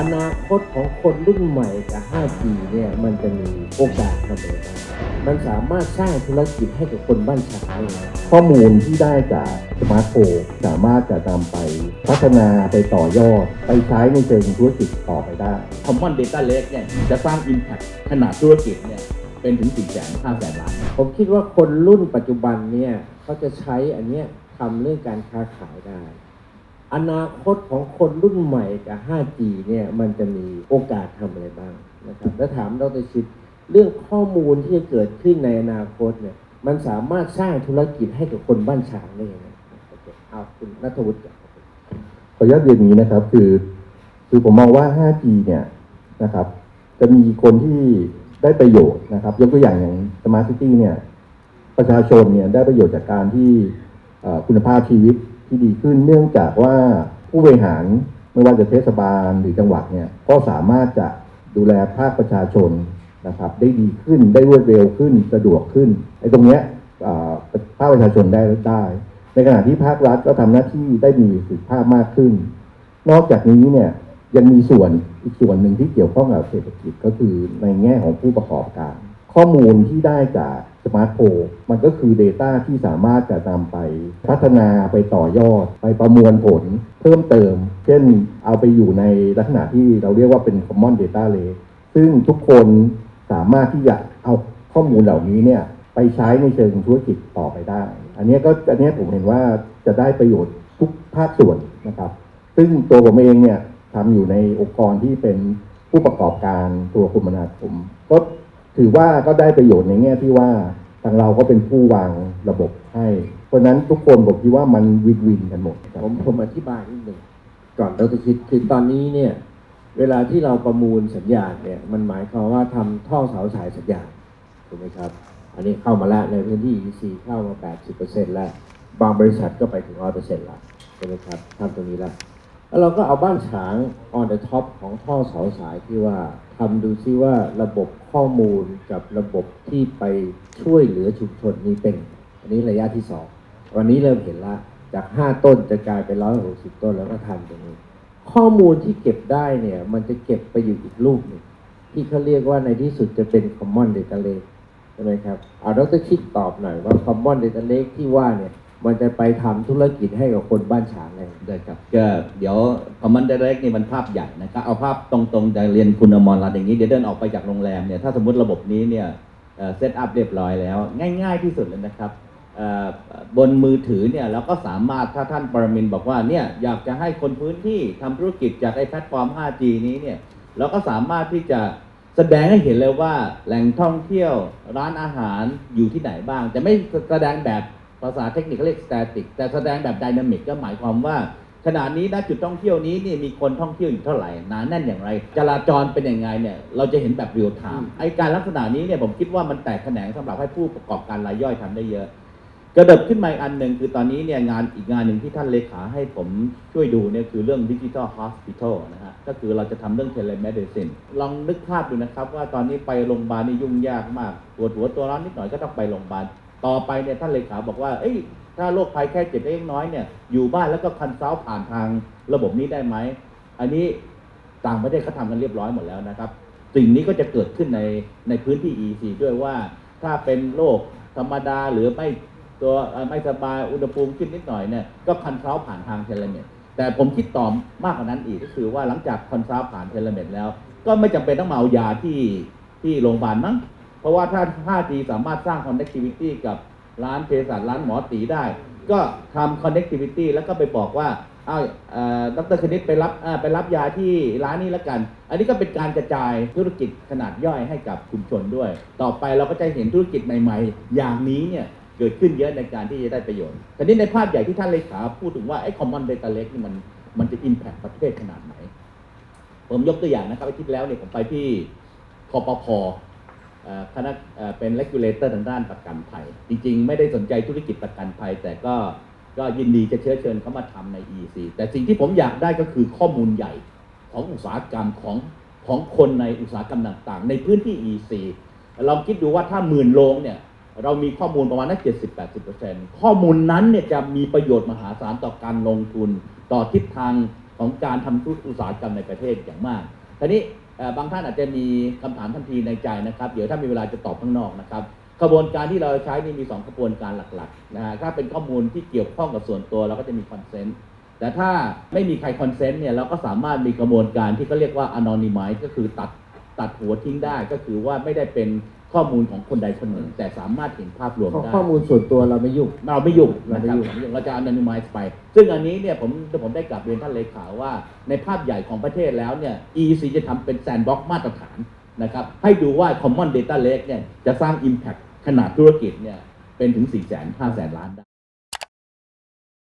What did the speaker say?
อนาคตของคนรุ่นใหม่กับ 5G เนี่ยมันจะมีโอกาสทำอะไรบ้างมันสามารถสร้างธุรกิจให้กับคนบ้านฉางได้ไหมข้อมูลที่ได้จากสมาร์ทโฟนสามารถจะนำไปพัฒนาไปต่อยอด ไปใช้ในเชิงธุรกิจต่อไปได้ Common Data Lake เนี่ยจะสร้าง Impact ขนาดธุรกิจเนี่ยเป็นถึง4 5 0 0 0 0ล้าน ผมคิดว่าคนรุ่นปัจจุบันเนี่ยเขาจะใช้อันเนี้ยทำเรื่องการค้าขายได้ อนาคตของคนรุ่นใหม่กับ 5G เนี่ยมันจะมีโอกาสทำอะไรบ้างนะครับแล้วถามดรชิดเรื่องข้อมูลที่จะเกิดขึ้นในอนาคตเนี่ยมันสามารถสร้างธุรกิจให้กับคนบ้านฉางได้ยังไงเอาคุณนัทวุฒิขออนุญาตเรียนอย่างนี้นะครับคือคือผมมองว่า 5G เนี่ยนะครับ จะมีคนที่ได้ประโยชน์นะครับ ยกตัวอย่างอย่าง Smart City เนี่ย ประชาชนเนี่ยได้ประโยชน์จากการที่คุณภาพชีวิต ที่ดีขึ้น เนื่องจากว่าผู้บริหารไม่ว่าจะเทศบาลหรือจังหวัดเนี่ยก็สามารถจะดูแลภาคประชาชนนะครับได้ดีขึ้นได้รวดเร็วขึ้นสะดวกขึ้นไอ้ตรงเนี้ยภาคประชาชนได้ได้ ในขณะที่ภาครัฐก็ทำหน้าที่ได้มีประสิทธิภาพมากขึ้น นอกจากนี้เนี่ยยังมีส่วนอีกส่วนหนึ่งที่เกี่ยวข้องกับเศรษฐกิจก็คือในแง่ของผู้ประกอบการ ข้อมูลที่ได้จาก สมาร์ทโฟนมันก็คือ Data ที่สามารถจะนำไปพัฒนาไปต่อยอด ไปประมวลผลเพิ่มเติม เช่นเอาไปอยู่ในลักษณะที่เราเรียกว่าเป็น Common Data Lake ซึ่งทุกคนสามารถที่จะเอาข้อมูลเหล่านี้เนี่ยไปใช้ในเชิงธุรกิจต่อไปได้ อันนี้ก็อันนี้ผมเห็นว่าจะได้ประโยชน์ทุกภาคส่วนนะครับ ซึ่งตัวผมเองเนี่ยทำอยู่ในองค์กรที่เป็นผู้ประกอบการตัวคมนาคมก็ ถือว่าก็ได้ประโยชน์ในแง่ที่ว่าทางเราก็เป็นผู้วางระบบให้ เพราะนั้นทุกคนผมคิดว่ามันวินวินกันหมดครับผมผมอธิบายนิดหนึ่งก่อนเราจะคิดคือตอนนี้เนี่ยเวลาที่เราประมูลสัญญาณเนี่ยมันหมายความว่าทำท่อเสาสายสัญญาณถูกไหมครับ อันนี้เข้ามาแล้วในพื้นที่ EC เข้ามา 80%แล้ว บางบริษัทก็ไปถึง 100%แล้วใช่ไหมครับทำตรงนี้แล้ว แล้วเราก็เอาบ้านฉาง on the top ของท่อเสาสายที่ว่าทำดูซิว่าระบบข้อมูลกับระบบที่ไปช่วยเหลือชุมชนนี้เป็น อันนี้ระยะที่สองวันนี้เริ่มเห็นละจาก 5 ต้นจะกลายเป็น 160 ต้นแล้วก็ทำตรงนี้ ข้อมูลที่เก็บได้เนี่ย มันจะเก็บไปอยู่อีกรูปหนึ่งที่เขาเรียกว่าในที่สุดจะเป็น common data lake ใช่ไหมครับเอาดรชิดตอบหน่อยว่า common data lake ที่ว่าเนี่ย มันจะไปทำธุรกิจให้กับคนบ้านฉางไงได้ครับก็เดี๋ยว Common Direct นี่มันภาพใหญ่นะครับเอาภาพตรงๆจะเรียนคุณอมรรัตน์อย่างนี้เดี๋ยวเดินออกไปจากโรงแรมเนี่ยถ้าสมมติระบบนี้เนี่ยเซตอัพเรียบร้อยแล้ว ง่าย ๆที่สุดเลยนะครับบนมือถือเนี่ยเราก็สามารถถ้าท่านปรมินบอกว่าเนี่ยอยากจะให้คนพื้นที่ทำธุรกิจจากไอแพลตฟอร์ม 5G นี้เนี่ยเราก็สามารถที่จะแสดงให้เห็นเลยว่าแหล่งท่องเที่ยวร้านอาหารอยู่ที่ไหนบ้าง แต่ไม่แสดงแบบ ภาษาเทคนิคเรียก static แต่แสดงแบบ dynamic ก็หมายความว่า ขณะนี้ณจุดท่องเที่ยวนี้นี่มีคนท่องเที่ยวอยู่เท่าไหร่หนาแน่นอย่างไร จราจรเป็นยังไงเนี่ยเราจะเห็นแบบเรียลไทม์ไอการลักษณะนี้เนี่ยผมคิดว่ามันแตกแขนงสำหรับให้ผู้ประกอบการรายย่อยทำได้เยอะ กระเดิบขึ้นมาอีกอันหนึ่งคือตอนนี้เนี่ยงานอีกงานหนึ่งที่ท่านเลขาให้ผมช่วยดูเนี่ยคือเรื่องดิจิทัลฮอสพิทอลนะฮะก็คือเราจะทำเรื่องเทเลเมดิซินลองนึกภาพดูนะครับว่าตอนนี้ไปโรงพยาบาลนี่ยุ่งยากมากปวดหัวตัวร้อนนิดหน่อยก็ต้องไปโรงพยาบาล ต่อไปเนี่ยท่านเลขาบอกว่า เอ้ย ถ้าโรคภัยแค่เจ็บเล็กน้อยเนี่ย อยู่บ้านแล้วก็คันเซาผ่านทางระบบนี้ได้ไหม อันนี้ต่างประเทศเขาทำกันเรียบร้อยหมดแล้วนะครับ สิ่งนี้ก็จะเกิดขึ้นในในพื้นที่ EC ด้วยว่า ถ้าเป็นโรคธรรมดาหรือไม่ตัวไม่สบายอุณหภูมิขึ้นนิดหน่อยเนี่ยก็คันเซาผ่านทางเทเลเมดแต่ผมคิดต่อมากกว่านั้นอีกก็คือว่าหลังจากคันเซาผ่านเทเลเมดแล้ว ก็ไม่จำเป็นต้องมาเอายาที่ที่โรงพยาบาลมั้ง เพราะว่าถ้า 5G สามารถสร้าง connectivity กับร้านเภสัชร้านหมอตีได้ ก็ทำ connectivity แล้วก็ไปบอกว่าอ้าวเอ่อดรคณิตไปรับไปรับยาที่ร้านนี้แล้วกัน อันนี้ก็เป็นการกระจายธุรกิจขนาดย่อยให้กับชุมชนด้วย ต่อไปเราก็จะเห็นธุรกิจใหม่ ๆ อย่างนี้เนี่ยเกิดขึ้นเยอะในการที่จะได้ประโยชน์แต่นี้ในภาพใหญ่ที่ท่านเลขาพูดถึงว่าไอ้ common data lake นี่มันมันจะ impact ประเทศขนาดไหน ผมยกตัวอย่างนะครับอาทิตย์แล้วเนี่ยผมไปที่คอปพอ คณะเอ่อเป็น regulator ทางด้านประกันภัย จริงๆ ไม่ได้สนใจธุรกิจประกันภัย แต่ก็ก็ยินดีจะเชื้อเชิญเขามาทำใน EC แต่สิ่งที่ผมอยากได้ก็คือข้อมูลใหญ่ของอุตสาหกรรมของของคนในอุตสาหกรรมต่างๆ ในพื้นที่ EC เราคิดดูว่าถ้าหมื่นโรงเนี่ยเรามีข้อมูลประมาณนัก70-80%ข้อมูลนั้นเนี่ยจะมีประโยชน์มหาศาลต่อการลงทุนต่อทิศทางของการทำธุรกิจอุตสาหกรรมในประเทศอย่างมากทีนี้ บางท่านอาจจะมีคำถามทันทีในใจนะครับ เดี๋ยวถ้ามีเวลาจะตอบข้างนอกนะครับกระบวนการที่เราใช้นี่มี 2 กระบวนการหลักๆนะฮะถ้าเป็นข้อมูลที่เกี่ยวข้องกับส่วนตัวเราก็จะมีคอนเซนต์แต่ถ้าไม่มีใครคอนเซนต์เนี่ยเราก็สามารถมีกระบวนการที่เขาเรียกว่า anonymize ก็คือตัด ตัดหัวทิ้งได้ก็คือว่าไม่ได้เป็นข้อมูลของคนใดคนหนึ่ง แต่สามารถเห็นภาพรวมข้อได้ข้อมูลส่วนตัวเราไม่ยุ่งเราไม่ยุ่งเรานะไม่ครับยุ่งเราไม่ยุ่งเราจะ anonymize ไป ซึ่งอันนี้เนี่ยผมผมได้กลับเรียนท่านเลขาว่า ในภาพใหญ่ของประเทศแล้วเนี่ย EEC จะทำเป็น sandbox มาตรฐานนะครับให้ดูว่า common data lake เนี่ยจะสร้าง impact ขนาดธุรกิจเนี่ยเป็นถึง 4 5 0 0 0 0 ล้านได้